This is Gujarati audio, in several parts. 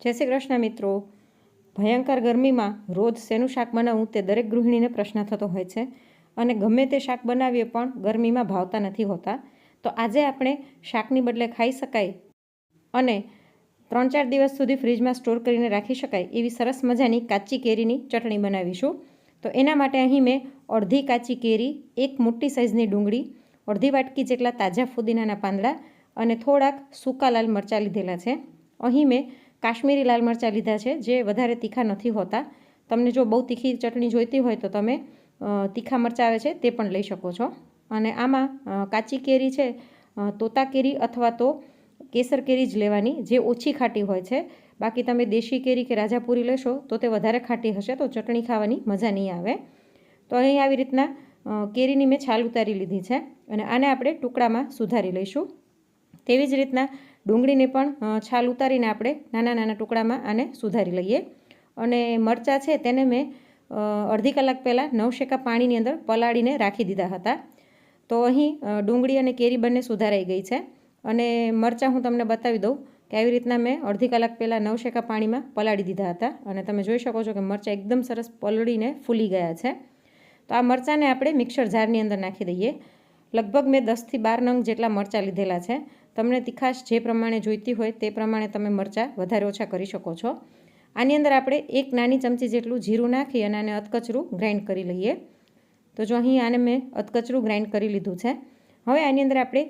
જય શ્રી કૃષ્ણ મિત્રો. ભયંકર ગરમીમાં રોજ શેનું શાક બનાવવું તે દરેક ગૃહિણીને પ્રશ્ન થતો હોય છે અને ગમે તે શાક બનાવીએ પણ ગરમીમાં ભાવતા નથી હોતા. તો આજે આપણે શાકની બદલે ખાઈ શકાય અને ત્રણ ચાર દિવસ સુધી ફ્રીજમાં સ્ટોર કરીને રાખી શકાય એવી સરસ મજાની કાચી કેરીની ચટણી બનાવીશું. તો એના માટે અહીં મેં અડધી કાચી કેરી, એક મોટી સાઇઝની ડુંગળી, અડધી વાટકી જેટલા તાજા ફુદીનાના પાંદડા અને થોડાક સૂકા લાલ મરચાં લીધેલા છે. અહીં મેં કાશ્મીરી લાલ મરચાં લીધા છે, જે વધારે તીખા નથી હોતા. તમને જો બહુ તીખી ચટણી જોઈતી હોય તો તમે તીખા મરચાં આવે છે તે પણ લઈ શકો છો. અને આમાં કાચી કેરી છે તોતા કેરી અથવા તો કેસર કેરી જ લેવાની, જે ઓછી ખાટી હોય છે. બાકી તમે દેશી કેરી કે રાજાપુરી લેશો તો તે વધારે ખાટી હશે તો ચટણી ખાવાની મજા નહીં આવે. તો અહીં આવી રીતના કેરીની મેં છાલ ઉતારી લીધી છે અને આને આપણે ટુકડામાં સુધારી લઈશું. તેવી જ રીતના ડુંગળીને પણ છાલ ઉતારીને આપણે નાના નાના ટુકડામાં આને સુધારી લઈએ. અને મરચાં છે તેને મેં અડધી કલાક પહેલાં નવશેકા પાણીની અંદર પલાળીને રાખી દીધા હતા. તો અહીં ડુંગળી અને કેરી બંને સુધારાઈ ગઈ છે. અને મરચાં હું તમને બતાવી દઉં કે આવી રીતના મેં અડધી કલાક પહેલાં નવ શેકા પાણીમાં પલાળી દીધા હતા. અને તમે જોઈ શકો છો કે મરચાં એકદમ સરસ પલળીને ફૂલી ગયા છે. તો આ મરચાંને આપણે મિક્સર જારની અંદર નાખી દઈએ. લગભગ મેં દસથી બાર નંગ જેટલા મરચાં લીધેલા છે. તમને તીખાશ જે પ્રમાણે જોઈતી હોય તે પ્રમાણે તમે મરચાં વધારે ઓછા કરી શકો છો. આની અંદર આપણે એક નાની ચમચી જેટલું જીરું નાખી અને આને અધકચરું ગ્રાઇન્ડ કરી લઈએ. તો જો અહીં આને મેં અધકચરું ગ્રાઇન્ડ કરી લીધું છે. હવે આની અંદર આપણે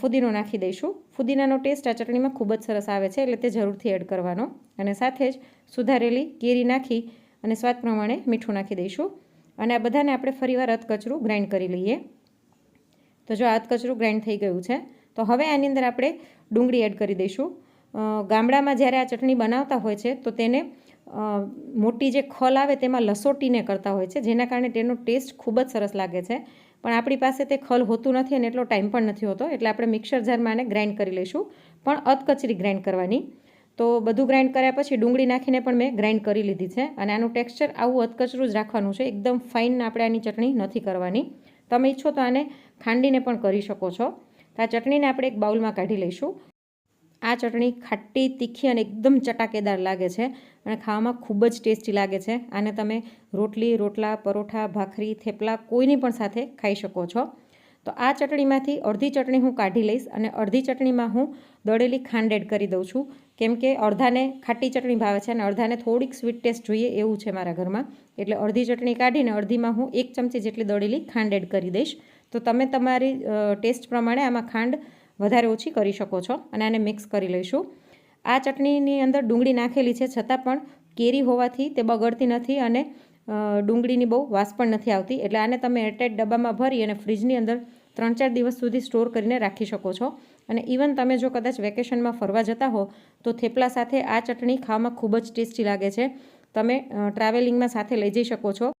ફુદીનો નાખી દઈશું. ફુદીનાનો ટેસ્ટ આ ચટણીમાં ખૂબ જ સરસ આવે છે એટલે તે જરૂરથી એડ કરવાનો. અને સાથે જ સુધારેલી કેરી નાખી અને સ્વાદ પ્રમાણે મીઠું નાખી દઈશું. અને આ બધાને આપણે ફરીવાર અધકચરું ગ્રાઇન્ડ કરી લઈએ. તો જો આ અધકચરું ગ્રાઇન્ડ થઈ ગયું છે તો હવે આની અંદર આપણે ડુંગળી એડ કરી દઈશું. ગામડામાં જ્યારે આ ચટણી બનાવતા હોય છે, તો તેને મોટી જે ખલ આવે તેમાં લસોટીને કરતા હોય છે, જેના કારણે તેનો ટેસ્ટ ખૂબ જ સરસ લાગે છે. પણ આપણી પાસે તે ખલ હોતું નથી અને એટલો ટાઈમ પણ નથી હોતો, એટલે આપણે મિક્સર જારમાં આને ગ્રાઇન્ડ કરી લઈશું. પણ અધકચરી ગ્રાઇન્ડ કરવાની. તો બધું ગ્રાઇન્ડ કર્યા પછી ડુંગળી નાખીને પણ મેં ગ્રાઇન્ડ કરી લીધી છે અને આનું ટેક્સચર આવું અધકચરું જ રાખવાનું છે. એકદમ ફાઇન આપણે આની ચટણી નથી કરવાની. તમે ઈચ્છો તો આને ખાંડીને પણ કરી શકો છો. તો આ ચટણીને આપણે એક બાઉલમાં કાઢી લઈશું. આ ચટણી ખાટી, તીખી અને એકદમ ચટાકેદાર લાગે છે અને ખાવામાં ખૂબ જ ટેસ્ટી લાગે છે. આને તમે રોટલી, રોટલા, પરોઠા, ભાખરી, થેપલા કોઈની પણ સાથે ખાઈ શકો છો. તો આ ચટણીમાંથી અડધી ચટણી હું કાઢી લઈશ અને અડધી ચટણીમાં હું દળેલી ખાંડ એડ કરી દઉં છું. કેમ કે અડધાને ખાટી ચટણી ભાવે છે અને અડધાને થોડીક સ્વીટ ટેસ્ટ જોઈએ એવું છે મારા ઘરમાં. એટલે અડધી ચટણી કાઢીને અડધીમાં હું એક ચમચી જેટલી દળેલી ખાંડ એડ કરી દઈશ. તો તમે તમારી ટેસ્ટ પ્રમાણે આમાં ખાંડ વધારે ઓછી કરી શકો છો અને આને મિક્સ કરી લઈશું. આ ચટણીની અંદર ડુંગળી નાખેલી છે, છતાં પણ કેરી હોવાથી તે બગડતી નથી અને ડુંગળીની બહુ વાસ પણ નથી આવતી. એટલે આને તમે એરટાઈટ ડબ્બામાં ભરી અને ફ્રીજની અંદર ત્રણ ચાર દિવસ સુધી સ્ટોર કરીને રાખી શકો છો. અને ઇવન તમે જો કદાચ વેકેશનમાં ફરવા જતા હો, તો થેપલા સાથે આ ચટણી ખાવામાં ખૂબ જ ટેસ્ટી લાગે છે. તમે ટ્રાવેલિંગમાં સાથે લઈ જઈ શકો છો.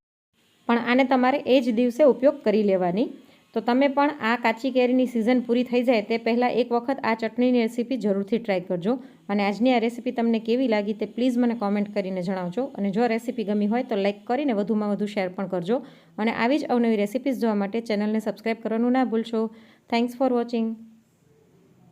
પણ આને તમારે એ જ દિવસે ઉપયોગ કરી લેવાની. તો તમે પણ આ કાચી કેરીની સિઝન પૂરી થઈ જાય તે પહેલાં એક વખત આ ચટણીની રેસીપી જરૂરથી ટ્રાય કરજો. અને આજની આ રેસીપી તમને કેવી લાગી તે પ્લીઝ મને કોમેન્ટ કરીને જણાવજો. અને જો રેસીપી ગમી હોય તો લાઇક કરીને વધુમાં વધુ શેર પણ કરજો. અને આવી જ અવનવી રેસીપીઝ જોવા માટે ચેનલને સબસ્ક્રાઈબ કરવાનું ના ભૂલશો. Thanks for watching.